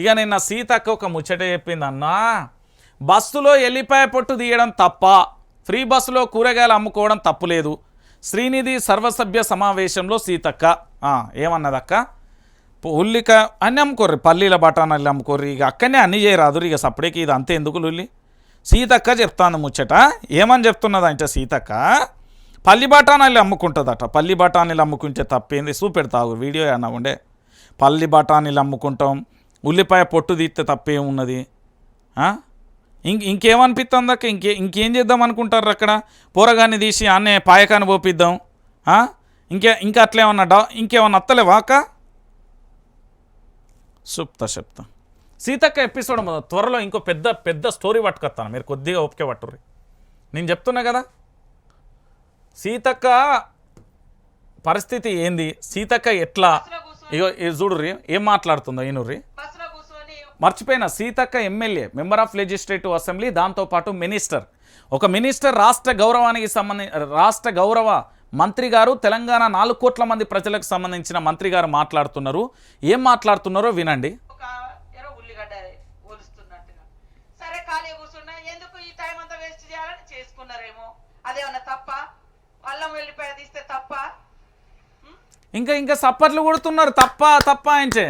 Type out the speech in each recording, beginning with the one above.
ఇక నిన్న సీతక్క ఒక ముచ్చట చెప్పింది అన్నా బస్సులో ఎల్లిపాయ పొట్టు తీయడం తప్ప ఫ్రీ బస్సులో కూరగాయలు అమ్ముకోవడం తప్పులేదు శ్రీనిధి సర్వసభ్య సమావేశంలో సీతక్క. ఏమన్నదక్క? ఉల్లిక అన్నీ అమ్ముకోర్రి పల్లీల బఠానాలు అమ్ముకోర్రి ఇక అక్కడనే అన్నీ చేయరాదు ఇక సపడేకి ఇది అంతే ఎందుకు లుల్లి? సీతక్క చెప్తాను ముచ్చట. ఏమని చెప్తున్నదంటే సీతక్క పల్లి బఠానీలు అమ్ముకుంటుందట పల్లి బఠానీలు అమ్ముకుంటే తప్పేంది? చూపెడతావు వీడియో అన్న ఉండే? పల్లి బఠానీలు అమ్ముకుంటాం ఉల్లిపాయ పొట్టు తీస్తే తప్పేమున్నది? ఉన్నది ఇంక ఇంకేమనిపిస్తుంది అక్క? ఇంకే ఇంకేం చేద్దాం అనుకుంటారు అక్కడ? పోరగాన్ని తీసి అన్నే పాయకాన్ని పోపిద్దాం. ఇంకే ఇంకా అట్లేమన్నా డా ఇంకేమన్నా అత్తలేవా అక్క? చెప్తా చెప్తా సీతక్క ఎపిసోడ్ త్వరలో ఇంకో పెద్ద పెద్ద స్టోరీ పట్టుకొస్తాను. మీరు కొద్దిగా ఓపిక పట్టుర్రి. నేను చెప్తున్నా కదా? సీతక్క పరిస్థితి ఏంది? సీతక్క ఎట్లా? ఇగో చూడుర్రి. ఏం మాట్లాడుతుందో ఈనుర్రి మర్చిపోయిన Seethakka MLA member of legislative assembly దాంతోపాటు మినిస్టర్. ఒక మినిస్టర్ రాష్ట్ర గౌరవానికి సంబంధి రాష్ట్ర గౌరవ మంత్రి గారు తెలంగాణ నాలుగు కోట్ల మంది ప్రజలకు సంబంధించిన మంత్రి గారు మాట్లాడుతున్నారు. ఏం మాట్లాడుతున్నారో వినండి. సరే ఖాళీ కూర్చున్నా ఎందుకు ఈ టైం అంతా వేస్ట్ చేయాలని చేసుకున్నారేమో? అదేమన్నా తప్ప? అల్లం వెళ్ళిపోయి తీస్తే తప్ప? ఇంకా ఇంకా సప్పట్లు కొడుతున్నారు. తప్ప తప్ప ఆయనచే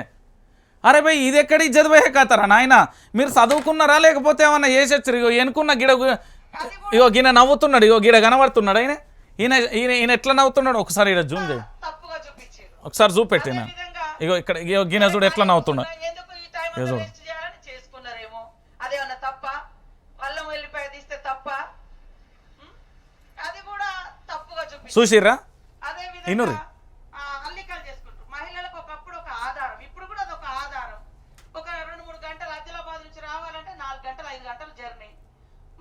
అరే భయ్ ఇది ఎక్కడ ఇజ్జత్ పోయే కతారా నాయన? మీరు చదువుకున్నారా లేకపోతే ఏమన్నా చేసొచ్చారు ఇగో ఎనుకున్న గిడ ఇగో గిన నవ్వుతున్నాడు ఇగో గిడ కనబడుతున్నాడు. ఆయన ఈయన ఈయన ఈయన ఎట్లా నవ్వుతున్నాడు? ఒకసారి ఇక్కడ జూమ్ చేయి. ఒకసారి చూపెట్టిన విధంగా ఇగో ఇక్కడ ఇగో గిన చూడు ఎట్లా నవ్వుతున్నాడు. ఏ చూడు. వేస్ట్ చేయాలని చేసుకున్నారేమో అదేమన్నా తప్ప అల్లం వెళ్ళిపోయి తీస్తే తప్ప ఉం? అది కూడా తప్పుగా చూపించారు చూసిర్రా అదే ఇనుర్రి. విధంగా ఆ, అల్లికలు చేసుకుంటారు మహిళలకు ఒకప్పుడు ఒక ఆధారం ఇప్పుడు కూడా అదొక ఆధారం ఒక రెండు మూడు గంటలు ఆదిలాబాద్ నుంచి రావాలంటే నాలుగు గంటలు ఐదు గంటలు జర్నీ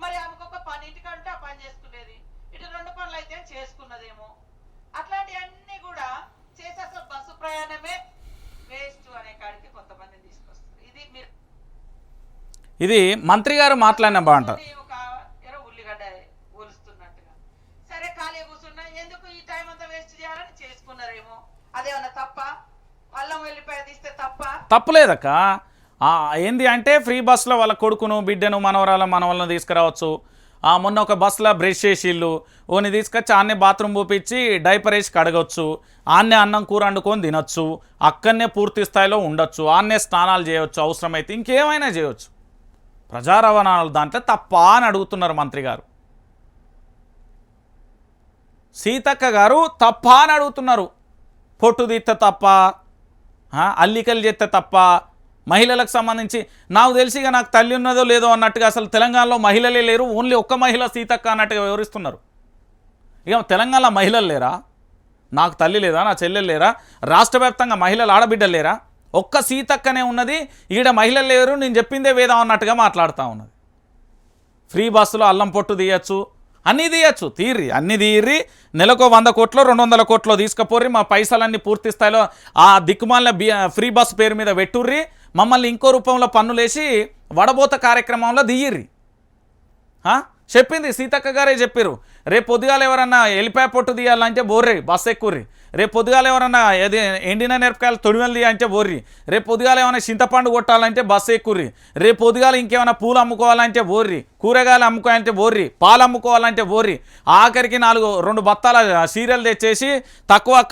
మరి ఆమెకు ఒక పని ఇంటికంటే ఆ పని చేసుకునేది? ఇటు రెండు పనులు అయితే చేసుకున్నదేమో. అట్లాంటివన్నీ కూడా చేసి అసలు బస్సు ప్రయాణమే వేస్ట్ అనే కాడికి కొంతమందిని తీసుకొస్తారు. ఇది మీరు ఇది మంత్రి గారు మాట్లాడిన ఎర్ర ఉల్లిగడ్డ ఒలుస్తున్నట్టుగా. సరే ఖాళీ కూర్చున్నా. ఎందుకు ఈ టైం అంతా వేస్ట్ చేయాలని చేసుకున్నారేమో? అదేమన్నా తప్ప? అల్లం వెళ్ళిపోయి తీస్తే తప్ప? తప్పులేదక్క. ఆ, ఏంది అంటే ఫ్రీ బస్సులో వాళ్ళ కొడుకును బిడ్డను మనవరాల మనవలను తీసుకురావచ్చు. మొన్న ఒక బస్సులో బ్రష్ చేసిళ్ళు ఓని తీసుకొచ్చి ఆన్నే బాత్రూమ్ పూపించి డైపర్ వేసి కడగొచ్చు. ఆన్నే అన్నం కూర వండుకొని తినొచ్చు. అక్కడనే పూర్తి స్థాయిలో ఉండొచ్చు. ఆన్నే స్నానాలు చేయొచ్చు. అవసరమైతే ఇంకేమైనా చేయొచ్చు. ప్రజా రవాణాలు దాంట్లో తప్ప అని అడుగుతున్నారు మంత్రి గారు. సీతక్క గారు తప్ప అని అడుగుతున్నారు. పొట్టు తీస్తే తప్ప అల్లికలు చేస్తే తప్ప మహిళలకు సంబంధించి నాకు తెలిసి ఇక నాకు తల్లి ఉన్నదో లేదో అన్నట్టుగా అసలు తెలంగాణలో మహిళలే లేరు ఓన్లీ ఒక్క మహిళ సీతక్క అన్నట్టుగా వివరిస్తున్నారు. ఇక తెలంగాణలో మహిళలు లేరా? నాకు తల్లి లేదా నా చెల్లెలు లేరా? రాష్ట్ర వ్యాప్తంగా మహిళలు ఆడబిడ్డలు లేరా? ఒక్క సీతక్కనే ఉన్నది ఈడ మహిళలు లేరు నేను చెప్పిందే వేదం అన్నట్టుగా మాట్లాడుతూ ఉన్నది. ఫ్రీ బస్సులో అల్లం పొట్టు తీయచ్చు అన్నీ తీయచ్చు తీర్రి అన్నీ తీర్రి నెలకు వంద కోట్లు రెండు వందల కోట్లు తీసుకుపోర్రి మా పైసలన్నీ పూర్తి స్థాయిలో ఆ దిక్కుమాలిన బి ఫ్రీ బస్ పేరు మీద పెట్టుర్రి మమ్మల్ని ఇంకో రూపంలో పన్నులేసి వడబోత కార్యక్రమంలో దియ్యిర్రి చెప్పింది సీతక్క గారే చెప్పారు రేపు పొద్దుగాల ఎవరన్నా ఎలిపాయ పొట్టు తీయాలంటే బోర్రి బస్సు ఎక్కుర్రి. రేపు పొద్దుగాల ఎవరన్నా ఏది ఎండిన మిరపకాయలు తొడిమెలు తీయాలంటే బోర్రి. రేపు పొద్దుగాల ఏమైనా చింతపండు కొట్టాలంటే బస్సు ఎక్కుర్రి. రేపు పొద్దుగాల ఇంకేమైనా పూలు అమ్ముకోవాలంటే బోర్రి. కూరగాయలు అమ్ముకోవాలంటే బోర్రి. పాలు అమ్ముకోవాలంటే బోర్రి. ఆఖరికి నాలుగు రెండు బత్తాల సీరియల్ తెచ్చేసి తక్కువ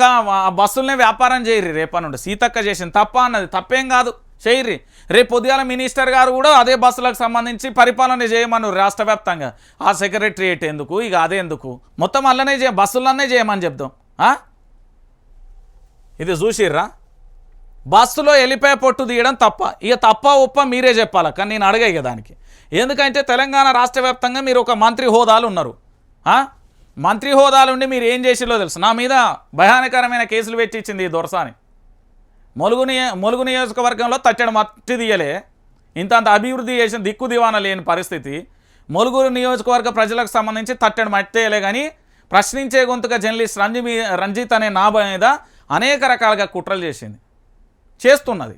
బస్సులనే వ్యాపారం చేయర్రి రేపటి నుండి. సీతక్క చేసింది తప్ప అన్నది తప్పేం కాదు. చేయర్రి రేపు పొద్దుగాల మినిస్టర్ గారు కూడా అదే బస్సులకు సంబంధించి పరిపాలన చేయమను రాష్ట్ర వ్యాప్తంగా ఆ సెక్రటరియేట్ ఎందుకు? ఇక అదే ఎందుకు? మొత్తం అల్లనే చేయ బస్సులనే చేయమని చెప్దాం. ఇది చూసిర్రా? బస్సులో వెళ్ళిపోయి పొట్టు తీయడం తప్ప. ఇక తప్ప ఉప్ప మీరే చెప్పాలి? కానీ నేను అడగా ఇక దానికి. ఎందుకంటే తెలంగాణ రాష్ట్ర వ్యాప్తంగా మీరు ఒక మంత్రి హోదాలు ఉన్నారు. మంత్రి హోదాలు ఉండి మీరు ఏం చేసిలో తెలుసు. నా మీద భయానకరమైన కేసులు పెట్టి ఇచ్చింది ఈ దొరసాని. మొలుగు నియ మొలుగు నియోజకవర్గంలో తట్టెడు మట్టి తీయలే. అభివృద్ధి చేసిన దిక్కు దివాన లేని పరిస్థితి. ములుగురు నియోజకవర్గ ప్రజలకు సంబంధించి తట్టెడు మట్టి తీయలే కానీ ప్రశ్నించే గొంతుగా జర్నలిస్ట్ రంజి మీ- రంజిత్ అనే నా మీద అనేక రకాలుగా కుట్రలు చేసింది. చేస్తున్నది.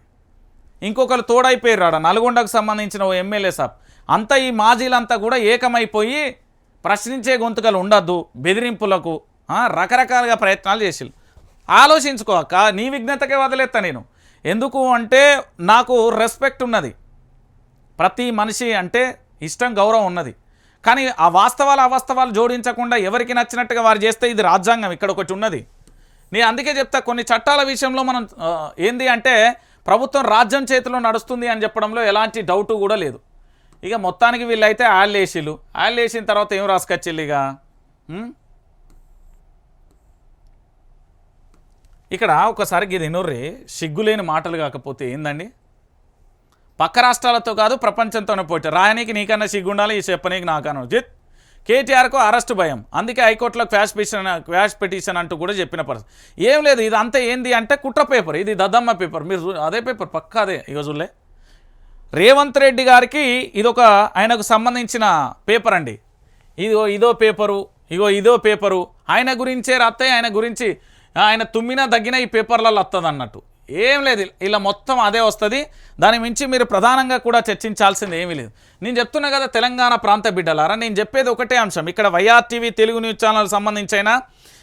ఇంకొకరు తోడైపోయారు ఆడ నల్గొండకు సంబంధించిన ఓ ఎమ్మెల్యే సాబ్. అంతా ఈ మాజీలంతా కూడా ఏకమైపోయి ప్రశ్నించే గొంతుకలు ఉండద్దు బెదిరింపులకు రకరకాలుగా ప్రయత్నాలు చేసిళ్ళు. ఆలోచించుకో అక్క నీ విఘ్నతకే వదిలేస్తా నేను. ఎందుకు అంటే నాకు రెస్పెక్ట్ ఉన్నది. ప్రతి మనిషి అంటే ఇష్టం గౌరవం ఉన్నది. కానీ ఆ వాస్తవాలు అవాస్తవాలు జోడించకుండా ఎవరికి నచ్చినట్టుగా వారు చేస్తే ఇది రాజ్యాంగం ఇక్కడ ఒకటి ఉన్నది. నేను అందుకే చెప్తా కొన్ని చట్టాల విషయంలో మనం ఏంది అంటే ప్రభుత్వం రాజ్యం చేతిలో నడుస్తుంది అని చెప్పడంలో ఎలాంటి డౌట్ కూడా లేదు. ఇక మొత్తానికి వీళ్ళైతే ఆళ్ళు వేసిళ్ళు ఆళ్ళు వేసిన తర్వాత ఏం రాసుకొచ్చిల్లు ఇక? ఇక్కడ ఒకసారి ఇది ఎనుర్రి సిగ్గులేని మాటలు కాకపోతే ఏందండి? పక్క రాష్ట్రాలతో కాదు ప్రపంచంతోనే పోటీ. రాయనీకి నీకన్నా సిగ్గుండాలి ఈ చెప్పనీకి నాకన్నా. జిత్ కేటీఆర్కు అరెస్ట్ భయం. అందుకే హైకోర్టులో క్వాష్ పిటిషన్ క్వాష్ పిటిషన్ అంటూ కూడా చెప్పిన పరిస్థితి. ఏం లేదు ఇది అంతా ఏంది అంటే కుట్ర పేపర్. ఇది దద్దమ్మ పేపర్. మీరు అదే పేపర్ పక్క అదే. ఇక రేవంత్ రెడ్డి గారికి ఇదొక ఆయనకు సంబంధించిన పేపర్ అండి. ఇదిగో ఇదో పేపరు ఇగో ఇదో పేపరు. ఆయన గురించే రాత్తాయి ఆయన గురించి ఆయన తుమ్మినా దగ్గిన ఈ పేపర్లలో వస్తుంది అన్నట్టు. ఏం లేదు ఇలా మొత్తం అదే వస్తుంది. దాని మించి మీరు ప్రధానంగా కూడా చర్చించాల్సింది ఏమీ లేదు. నేను చెప్తున్నా కదా తెలంగాణ ప్రాంత బిడ్డలారా నేను చెప్పేది ఒకటే అంశం. ఇక్కడ వైఆర్టీవీ తెలుగు న్యూస్ ఛానల్ సంబంధించైనా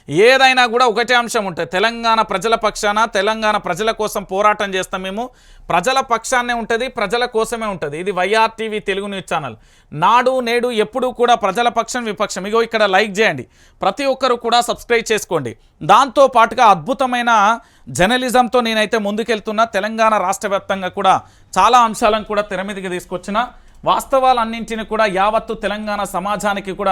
ఏదైనా కూడా ఒకటే అంశం ఉంటుంది తెలంగాణ ప్రజల పక్షాన తెలంగాణ ప్రజల కోసం పోరాటం చేస్తాం మేము. ప్రజల పక్షాన్నే ఉంటుంది ప్రజల కోసమే ఉంటుంది. ఇది వైఆర్టీవీ తెలుగు న్యూస్ ఛానల్. నాడు నేడు ఎప్పుడూ కూడా ప్రజల పక్షం విపక్షం. ఇగో ఇక్కడ లైక్ చేయండి. ప్రతి ఒక్కరు కూడా సబ్స్క్రైబ్ చేసుకోండి. దాంతో పాటుగా అద్భుతమైన జర్నలిజంతో నేనైతే ముందుకెళ్తున్నా. తెలంగాణ రాష్ట్ర వ్యాప్తంగా కూడా చాలా అంశాలను కూడా తెర మీదకి తీసుకొచ్చిన. వాస్తవాలన్నింటిని కూడా యావత్తు తెలంగాణ సమాజానికి కూడా